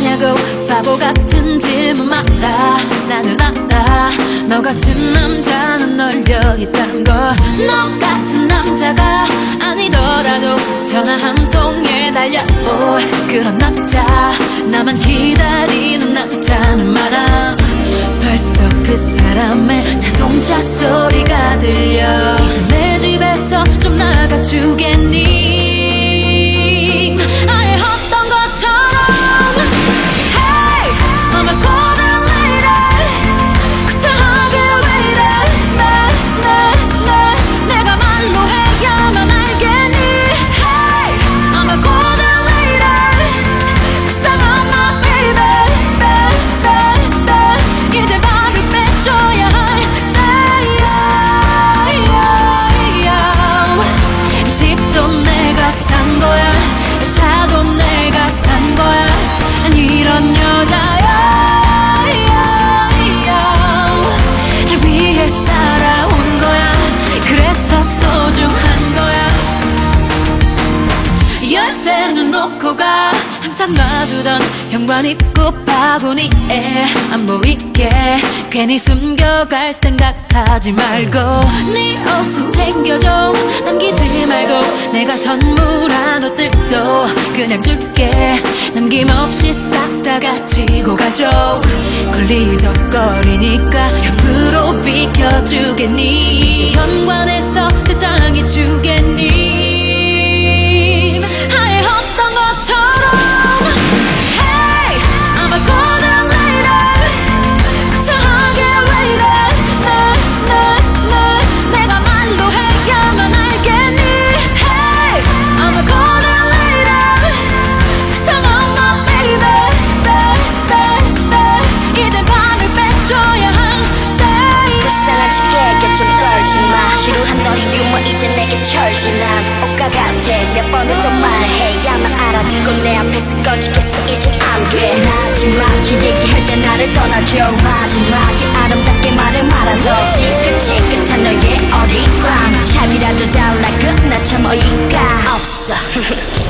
거냐고. 바보 같은 질문 말아. 나는 알아. 너 같은 남자는 널려 있단 걸너 같은 남자가 아니더라도 전화 한 통에 달려올 그런 남자. 나만 기다리는 남자는 말아. 벌써 그 사람의 자동차 소리. 열쇠는 놓고 가 항상 놔두던 현관 입구 바구니에 안 보이게 괜히 숨겨갈 생각하지 말고 네 옷은 챙겨줘 남기지 말고 내가 선물한 옷들도 그냥 줄게. 남김없이 싹 다 가지고 가줘. 걸리적거리니까 옆으로 비켜주겠니 지루한 너의 유머 이제 내게 철지난 옷과 같아. 몇 번을 더 말해야만 알아듣고 내 앞에서 꺼지겠어. 이제 안돼. 마지막 얘기할 때 나를 떠나줘. 마지막에 아름답게 말을 말아줘. 지긋지긋한 너의 어리광 잠이라도 달라. 끝나 참 어이가. 없어